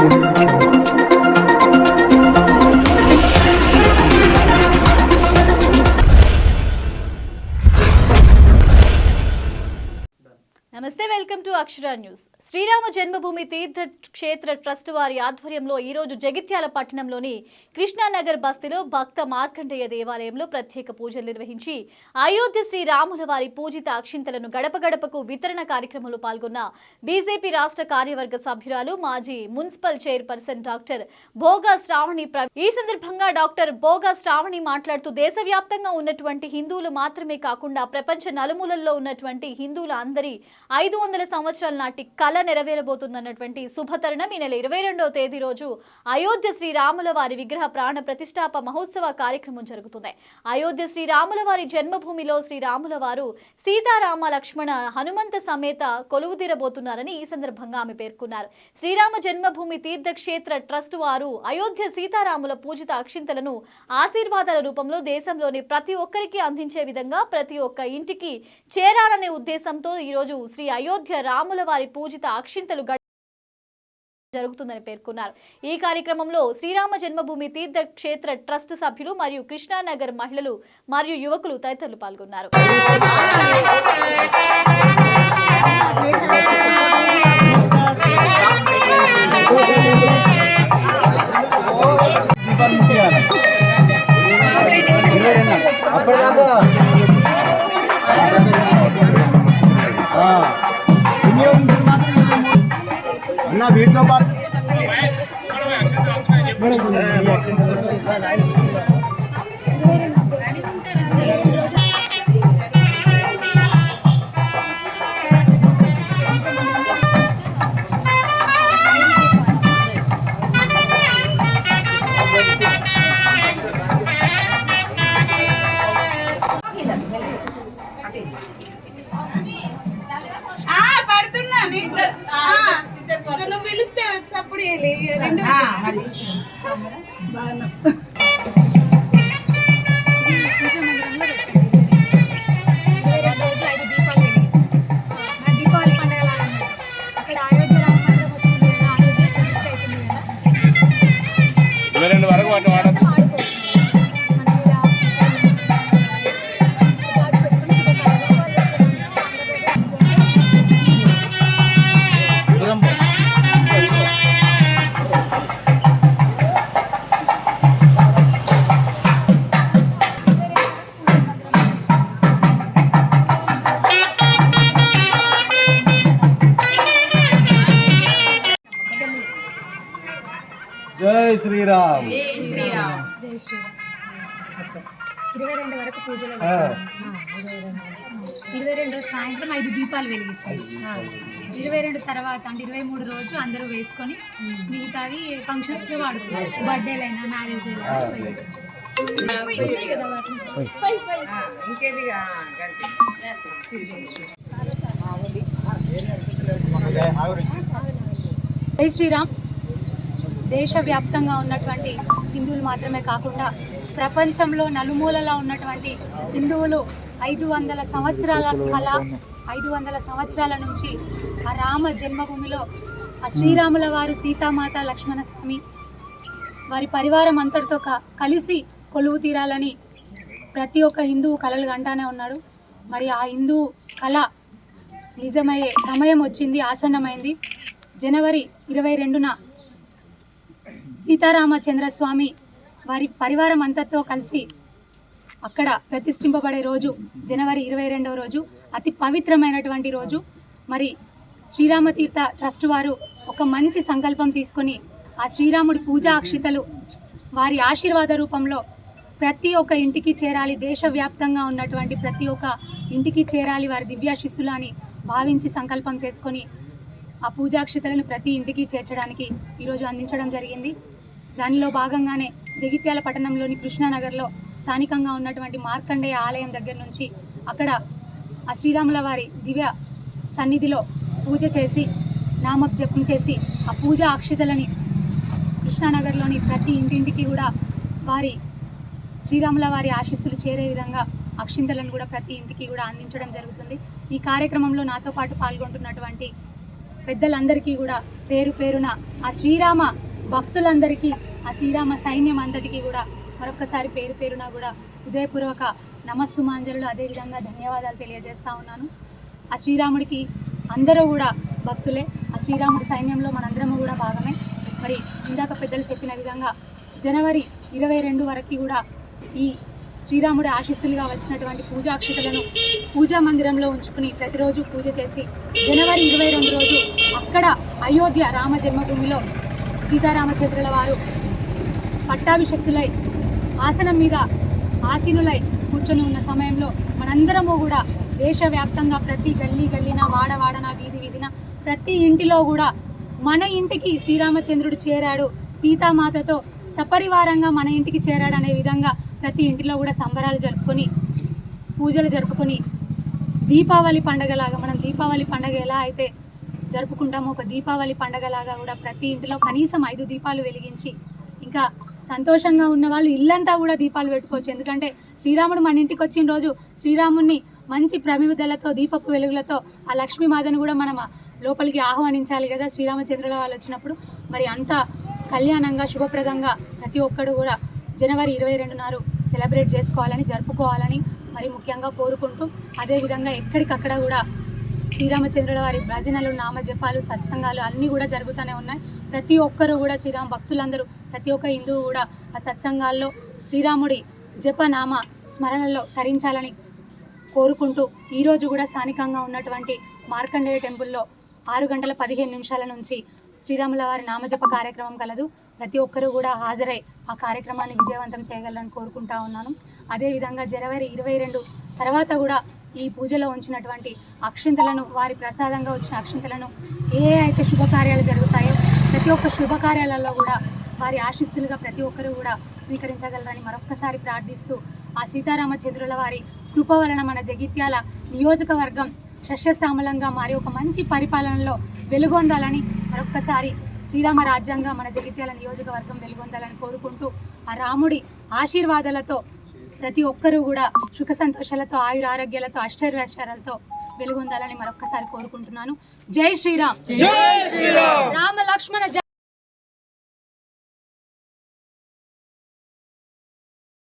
Thank you. Welcome news. Shri Rama Janmabhoomi Teertha Kshetra trust వారి ఆధ్వర్యంలో ఈరోజు జగిత్యాల పట్టణంలోని కృష్ణానగర్ బస్తీలో భక్త మార్కండేయ దేవాలయంలో ప్రత్యేక పూజలు నిర్వహించి అయోధ్య శ్రీరాముల వారి పూజిత అక్షింతలను గడప గడపకు వితరణ కార్యక్రమంలో పాల్గొన్న బీజేపీ రాష్ట్ర కార్యవర్గ సభ్యురాలు మాజీ municipal chairperson doctor Bhoga Sravani ఈ సందర్భంగా డాక్టర్ భోగా శ్రావణి మాట్లాడుతూ దేశవ్యాప్తంగా ఉన్నటువంటి హిందువులు మాత్రమే కాకుండా ప్రపంచ నలుమూలల్లో ఉన్నటువంటి హిందువుల అందరి ఐదు వందల సంవత్సరాల నాటి కళ నెరవేరబోతుందన్నటువంటి శుభతరుణం ఈ నెల ఇరవై రెండవ తేదీ రోజు అయోధ్య శ్రీరాముల వారి విగ్రహ ప్రాణ ప్రతిష్టాప మహోత్సవ కార్యక్రమం జరుగుతుంది. అయోధ్య శ్రీరాముల వారి జన్మభూమిలో శ్రీరాముల వారు సీతారామ లక్ష్మణ హనుమంత సమేత కొలువు తీరబోతున్నారని ఈ సందర్భంగా ఆమె పేర్కొన్నారు. శ్రీరామ జన్మభూమి తీర్థక్షేత్ర ట్రస్ట్ వారు అయోధ్య సీతారాముల పూజిత అక్షింతలను ఆశీర్వాదాల రూపంలో దేశంలోని ప్రతి ఒక్కరికి అందించే విధంగా ప్రతి ఒక్క ఇంటికి చేరాలనే ఉద్దేశంతో ఈరోజు శ్రీ అయోధ్య రాముల వారి పూజిత అక్షింతలు జరుగుతుందని పేర్కొన్నారు. ఈ కార్యక్రమంలో శ్రీరామ జన్మభూమి తీర్థ క్షేత్ర ట్రస్ట్ సభ్యులు మరియు కృష్ణానగర్ మహిళలు మరియు యువకులు తదితరులు పాల్గొన్నారు. వీటితో పాటు ఆ వచ్చేప్పుడు శ్రీరామ్. జై శ్రీరామ్. ఇరవై రెండు వరకు పూజలు ఆ. ఇరవై రెండు రోజు సాయంత్రం ఐదు దీపాలు వెలిగించాలి. ఇరవై రెండు తర్వాత అంటే ఇరవై మూడు రోజు అందరూ వేసుకొని మిగతావి ఫంక్షన్స్లో వాడుకోవచ్చు బర్త్డేలైనా మ్యారేజ్ డే జై శ్రీరామ్. దేశవ్యాప్తంగా ఉన్నటువంటి హిందువులు మాత్రమే కాకుండా ప్రపంచంలో నలుమూలలా ఉన్నటువంటి హిందువులు ఐదు వందల సంవత్సరాల కళ ఐదు వందల సంవత్సరాల నుంచి ఆ రామ జన్మభూమిలో ఆ శ్రీరాముల వారు సీతామాత లక్ష్మణ స్వామి వారి పరివారం అంతటితో క- కలిసి కొలువు తీరాలని ప్రతి ఒక్క హిందువు కళలు కంటానే ఉన్నాడు. మరి ఆ హిందూ కళ నిజమయ్యే సమయం వచ్చింది ఆసన్నమైంది. జనవరి ఇరవై రెండున సీతారామచంద్రస్వామి వారి పరివారం అంతతో కలిసి అక్కడ ప్రతిష్ఠింపబడే రోజు జనవరి ఇరవై రెండవ రోజు అతి పవిత్రమైనటువంటి రోజు. మరి శ్రీరామతీర్థ ట్రస్ట్ వారు ఒక మంచి సంకల్పం తీసుకొని ఆ శ్రీరాముడి పూజా అక్షితలు వారి ఆశీర్వాద రూపంలో ప్రతి ఒక్క ఇంటికి చేరాలి దేశవ్యాప్తంగా ఉన్నటువంటి ప్రతి ఒక్క ఇంటికి చేరాలి వారి దివ్యాశిస్సులు అని భావించి సంకల్పం చేసుకొని ఆ పూజాక్షితలను ప్రతి ఇంటికి చేర్చడానికి ఈరోజు అందించడం జరిగింది. దానిలో భాగంగానే జగిత్యాల పట్టణంలోని కృష్ణానగర్లో స్థానికంగా ఉన్నటువంటి మార్కండేయ ఆలయం దగ్గర నుంచి అక్కడ ఆ శ్రీరాముల వారి దివ్య సన్నిధిలో పూజ చేసి నామజపం చేసి ఆ పూజ అక్షితలని కృష్ణానగర్లోని ప్రతి ఇంటింటికి కూడా వారి శ్రీరాముల వారి ఆశీస్సులు చేరే విధంగా అక్షింతలను కూడా ప్రతి ఇంటికి కూడా అందించడం జరుగుతుంది. ఈ కార్యక్రమంలో నాతో పాటు పాల్గొంటున్నటువంటి పెద్దలందరికీ కూడా పేరు పేరున ఆ శ్రీరామ భక్తులందరికీ ఆ శ్రీరామ సైన్యం అంతటికీ కూడా మరొకసారి పేరు పేరున కూడా హృదయపూర్వక నమస్సుమాంజలు అదేవిధంగా ధన్యవాదాలు తెలియజేస్తూ ఉన్నాను. ఆ శ్రీరాముడికి అందరూ కూడా భక్తులే. ఆ శ్రీరాముడి సైన్యంలో మనందరము కూడా భాగమే. మరి ఇందాక పెద్దలు చెప్పిన విధంగా జనవరి ఇరవై రెండు వరకు కూడా ఈ శ్రీరాముడి ఆశీస్సులుగా వచ్చినటువంటి పూజాక్షతలను పూజా మందిరంలో ఉంచుకుని ప్రతిరోజు పూజ చేసి జనవరి ఇరవై రెండు రోజు అక్కడ అయోధ్య రామ జన్మభూమిలో సీతారామచంద్రుల వారు పట్టాభిషక్తులై ఆసనం మీద ఆసీనులై కూర్చొని ఉన్న సమయంలో మనందరము కూడా దేశవ్యాప్తంగా ప్రతి గల్లీ గల్లీన వాడవాడన వీధి వీధిన ప్రతి ఇంటిలో కూడా మన ఇంటికి శ్రీరామచంద్రుడు చేరాడు సీతామాతతో సపరివారంగా మన ఇంటికి చేరాడు అనే విధంగా ప్రతి ఇంటిలో కూడా సంబరాలు జరుపుకొని పూజలు జరుపుకొని దీపావళి పండగలాగా మనం దీపావళి పండగ ఎలా అయితే జరుపుకుంటామో ఒక దీపావళి పండగలాగా కూడా ప్రతి ఇంటిలో కనీసం ఐదు దీపాలు వెలిగించి ఇంకా సంతోషంగా ఉన్న వాళ్ళు ఇల్లంతా కూడా దీపాలు పెట్టుకోవచ్చు. ఎందుకంటే శ్రీరాముడు మన ఇంటికి వచ్చిన రోజు శ్రీరాముడిని మంచి ప్రమిదలతో దీపపు వెలుగులతో ఆ లక్ష్మీమాతను కూడా మనం లోపలికి ఆహ్వానించాలి కదా శ్రీరామచంద్రుల వాళ్ళు వచ్చినప్పుడు. మరి అంత కళ్యాణంగా శుభప్రదంగా ప్రతి ఒక్కడు కూడా జనవరి ఇరవై రెండు నాడు సెలబ్రేట్ చేసుకోవాలని జరుపుకోవాలని మరి ముఖ్యంగా కోరుకుంటూ అదేవిధంగా ఎక్కడికక్కడ కూడా శ్రీరామచంద్రుల వారి భజనలు నామజపాలు సత్సంగాలు అన్నీ కూడా జరుగుతూనే ఉన్నాయి. ప్రతి ఒక్కరూ కూడా శ్రీరామ భక్తులందరూ ప్రతి ఒక్క హిందువు కూడా ఆ సత్సంగాల్లో శ్రీరాముడి జపనామ స్మరణలో తరించాలని కోరుకుంటూ ఈరోజు కూడా స్థానికంగా ఉన్నటువంటి మార్కండేయ టెంపుల్లో ఆరు గంటల పదిహేను నిమిషాల నుంచి శ్రీరాముల వారి నామజప కార్యక్రమం కలదు. ప్రతి ఒక్కరూ కూడా హాజరై ఆ కార్యక్రమాన్ని విజయవంతం చేయగలరని కోరుకుంటా ఉన్నాను. అదేవిధంగా జనవరి ఇరవై రెండు తర్వాత కూడా ఈ పూజలో ఉంచినటువంటి అక్షింతలను వారి ప్రసాదంగా వచ్చిన అక్షింతలను ఏ అయితే శుభకార్యాలు జరుగుతాయో ప్రతి ఒక్క శుభకార్యాలలో కూడా వారి ఆశీస్సులుగా ప్రతి ఒక్కరూ కూడా స్వీకరించగలరని మరొక్కసారి ప్రార్థిస్తూ ఆ సీతారామచంద్రుల వారి కృప వలన మన జగిత్యాల నియోజకవర్గం సస్యశ్యామలంగా మారి ఒక మంచి పరిపాలనలో వెలుగొందాలని మరొక్కసారి శ్రీరామ రాజ్యంగా మన జగిత్యాల నియోజకవర్గం వెలుగొందాలని కోరుకుంటూ ఆ రాముడి ఆశీర్వాదాలతో ప్రతి ఒక్కరూ కూడా సుఖ సంతోషాలతో ఆయుర ఆరోగ్యాలతో అష్టైర్వేశ్వరాలతో వెలుగొందాలని మరొక్కసారి కోరుకుంటున్నాను. జై శ్రీరామ్. రామ లక్ష్మణ